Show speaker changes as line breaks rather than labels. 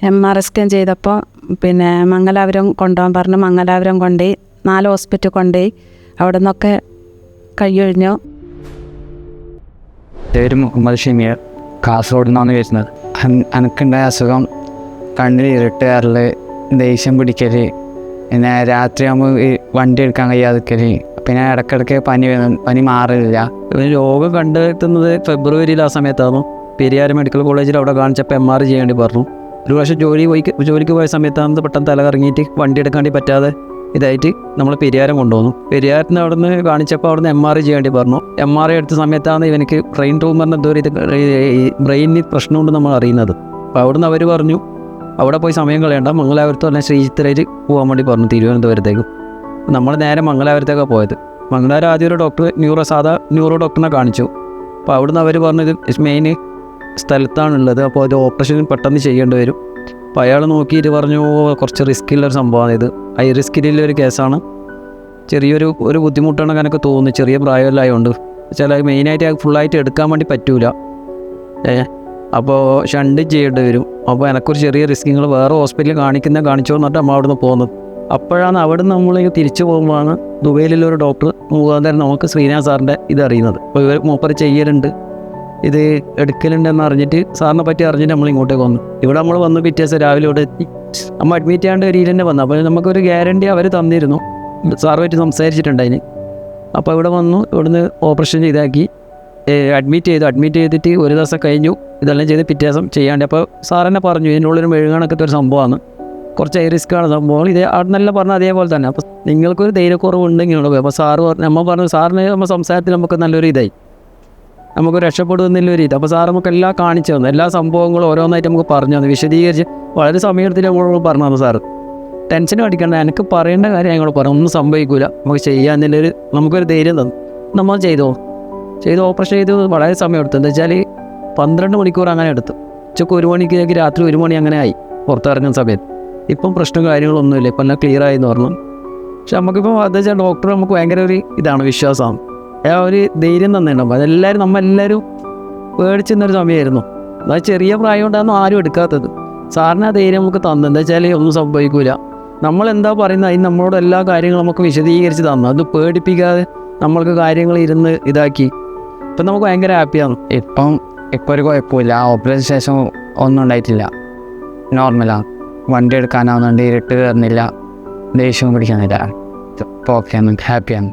M R S scan ചെയ്തപ്പോൾ പിന്നെ മംഗലാപുരം കൊണ്ടുപോകാൻ പറഞ്ഞു. മംഗലാപുരം കൊണ്ടുപോയി നാല് ഹോസ്പിറ്റൽ കൊണ്ടുപോയി അവിടെ നിന്നൊക്കെ കൈയൊഴിഞ്ഞു
പേര് മുഹമ്മദ് ഷമീർ. കാസർഗോഡ് നിന്നാണ് വരുന്നത്. എനിക്കുണ്ടായ അസുഖം കണ്ണിൽ ഇരുട്ട് കയറൽ ദേഷ്യം പിടിക്കൽ പിന്നെ രാത്രിയാകുമ്പോൾ ഈ വണ്ടി എടുക്കാൻ കഴിയാതിക്കൽ പിന്നെ ഇടയ്ക്കിടയ്ക്ക് പനി വരും പനി മാറില്ല
രോഗം കണ്ടെത്തുന്നത് ഫെബ്രുവരിയിൽ ആ സമയത്താണ് പെരിയാർ മെഡിക്കൽ കോളേജിൽ അവിടെ കാണിച്ചപ്പോൾ എം ആർ ചെയ്യേണ്ടി പറഞ്ഞു. ഒരു പ്രാവശ്യം ജോലി പോയി ജോലിക്ക് പോയ സമയത്താണ് പെട്ടെന്ന് തല കറങ്ങിയിട്ട് വണ്ടി എടുക്കാണ്ടി പറ്റാതെ ഇതായിട്ട് നമ്മൾ പെരിയാരം കൊണ്ടുവന്നു. പെരിയാരത്തിന് അവിടെ നിന്ന് കാണിച്ചപ്പോൾ അവിടെ നിന്ന് എം ആർ ഐ ചെയ്യേണ്ടി പറഞ്ഞു. എം ആർ ഐ എടുത്ത സമയത്താണ് ഇവനിക്ക് ബ്രെയിൻ ട്യൂമറിന് എന്തോ ഇത് ബ്രെയിനിന് പ്രശ്നമുണ്ട് നമ്മൾ അറിയുന്നത്. അപ്പോൾ അവിടുന്ന് അവർ പറഞ്ഞു അവിടെ പോയി സമയം കളയണ്ട. മംഗലാപുരത്ത് പറഞ്ഞാൽ ശ്രീചിത്രയിൽ പോകാൻ വേണ്ടി പറഞ്ഞു തിരുവനന്തപുരത്തേക്ക്. നമ്മൾ നേരെ മംഗലാപുരത്തേക്കാണ് പോയത്. മംഗലാപുരം ആദ്യം ഒരു ഡോക്ടർ ന്യൂറോ സാധാ ന്യൂറോ ഡോക്ടറിനെ കാണിച്ചു. അപ്പോൾ അവിടുന്ന് അവർ പറഞ്ഞു ഇത് മെയിൻ സ്ഥലത്താണുള്ളത്. അപ്പോൾ അത് ഓപ്പറേഷൻ പെട്ടെന്ന് ചെയ്യേണ്ടി വരും. അപ്പോൾ അയാൾ നോക്കിയിട്ട് പറഞ്ഞു കുറച്ച് റിസ്ക് ഒരു സംഭവമാണ് ഇത്. ഹൈ റിസ്കിലുള്ള ഒരു കേസാണ് ചെറിയൊരു ഒരു ബുദ്ധിമുട്ടാണ് എനിക്ക് തോന്നുന്നു ചെറിയ പ്രായമല്ലായതുകൊണ്ട് ചില മെയിനായിട്ട് ഫുള്ളായിട്ട് എടുക്കാൻ വേണ്ടി പറ്റൂല. ഏ അപ്പോൾ ഷണ്ട് ചെയ്യേണ്ടി വരും. അപ്പോൾ എനക്കൊരു ചെറിയ റിസ്ക് നിങ്ങൾ വേറെ ഹോസ്പിറ്റലിൽ കാണിക്കുന്ന കാണിച്ചോ എന്നിട്ട് നമ്മൾ അവിടുന്ന് പോകുന്നത് അപ്പോഴാണ് അവിടെ നിന്ന് നമ്മൾ തിരിച്ചു പോകുമ്പോഴാണ് ദുബൈയിലുള്ള ഒരു ഡോക്ടർ മുഖാന്തരം നമുക്ക് ശ്രീനാഥ് സാറിന്റെ ഇത് അറിയുന്നത്. അപ്പോൾ ഇവർ മൂപ്പർ ചെയ്യലുണ്ട്. ഇത് എടുക്കലുണ്ടെന്ന് അറിഞ്ഞിട്ട് സാറിനെ പറ്റി അറിഞ്ഞിട്ട് നമ്മൾ ഇങ്ങോട്ടേക്ക് വന്നു. ഇവിടെ നമ്മൾ വന്ന് പിറ്റേ ദിവസം രാവിലെ ഇവിടെ എത്തി നമ്മൾ അഡ്മിറ്റ് ചെയ്യാണ്ട് ഒരു തന്നെ വന്നു. അപ്പോൾ നമുക്കൊരു ഗ്യാരണ്ടി അവർ തന്നിരുന്നു. സാറുമായിട്ട് സംസാരിച്ചിട്ടുണ്ടായിന് അപ്പോൾ ഇവിടെ വന്നു ഇവിടുന്ന് ഓപ്പറേഷൻ ചെയ്താക്കി. അഡ്മിറ്റ് ചെയ്തു. അഡ്മിറ്റ് ചെയ്തിട്ട് ഒരു ദിവസം കഴിഞ്ഞു. ഇതെല്ലാം ചെയ്ത് പിറ്റേ ദിവസം ചെയ്യാണ്ട്. അപ്പോൾ സാർ തന്നെ പറഞ്ഞു ഇതിനുള്ളൊരു മെഴുകണക്കത്തെ ഒരു സംഭവമാണ്. കുറച്ച് ഹൈ റിസ്ക് ആണ് സംഭവം. ഇതേ അവിടെ നല്ല പറഞ്ഞ അതേപോലെ തന്നെ. അപ്പോൾ നിങ്ങൾക്കൊരു ധൈര്യക്കുറവുണ്ടെങ്കിൽ അപ്പോൾ സാറ് പറഞ്ഞു നമ്മൾ പറഞ്ഞു സാറിന് നമ്മൾ സംസാരത്തിൽ നമുക്ക് നല്ലൊരു ഇതായി. നമുക്ക് രക്ഷപ്പെടുന്നില്ല ഒരു ഇത്. അപ്പോൾ സാർ നമുക്ക് എല്ലാം കാണിച്ചു തന്നു. എല്ലാ സംഭവങ്ങളും ഓരോന്നായിട്ട് നമുക്ക് പറഞ്ഞു തന്നു. വിശദീകരിച്ച് വളരെ സമയത്തിൽ നമ്മൾ പറഞ്ഞു തന്നു സാർ. ടെൻഷൻ അടിക്കണ്ട. എനിക്ക് പറയേണ്ട കാര്യം ഞങ്ങൾ പറഞ്ഞു. ഒന്നും സംഭവിക്കില്ല നമുക്ക് ചെയ്യാന്നുള്ളൊരു നമുക്കൊരു ധൈര്യം തന്നു. നമ്മൾ ചെയ്തു. ചെയ്ത് ഓപ്പറേഷൻ ചെയ്ത് വളരെ സമയം എടുത്തു എന്താ വെച്ചാൽ പന്ത്രണ്ട് മണിക്കൂർ അങ്ങനെ എടുത്തു. ഉച്ചയ്ക്ക് ഒരു മണിക്ക് രാത്രി ഒരു മണി അങ്ങനെ ആയി പുറത്തിറങ്ങുന്ന സമയത്ത്. ഇപ്പം പ്രശ്നം കാര്യങ്ങളൊന്നുമില്ല. ഇപ്പം എല്ലാം ക്ലിയർ ആയി എന്ന് പറഞ്ഞു. പക്ഷെ നമുക്കിപ്പോൾ എന്താ വെച്ചാൽ ഡോക്ടർ നമുക്ക് ഭയങ്കര ഒരു ഇതാണ് വിശ്വാസമാണ് ഒരു ധൈര്യം തന്നിട്ടുണ്ടാവും അതെല്ലാവരും നമ്മളെല്ലാവരും പേടിച്ചെന്നൊരു സമയമായിരുന്നു എന്നാൽ ചെറിയ പ്രായം കൊണ്ടായിരുന്നു ആരും എടുക്കാത്തത്. സാറിന് ആ ധൈര്യം നമുക്ക് തന്നു. എന്താ വെച്ചാൽ ഒന്നും സംഭവിക്കില്ല നമ്മളെന്താ പറയുന്നത്? അതിന് നമ്മളോട് എല്ലാ കാര്യങ്ങളും നമുക്ക് വിശദീകരിച്ച് തന്നു. അത് പേടിപ്പിക്കാതെ നമ്മൾക്ക് കാര്യങ്ങൾ ഇരുന്ന് ഇതാക്കി. ഇപ്പം നമുക്ക് ഭയങ്കര ഹാപ്പിയാണ്.
ഇപ്പം ഇപ്പോൾ ഒരു കുഴപ്പമില്ല. ഓപ്പറേഷൻ ശേഷം ഒന്നും ഉണ്ടായിട്ടില്ല. നോർമലാണ് വണ്ടി എടുക്കാനാവുന്നുണ്ട്. ഇരുട്ട് കയറുന്നില്ല ദേഷ്യവും പിടിക്കുന്നില്ല. ഇപ്പോൾ ഹാപ്പിയാണ്.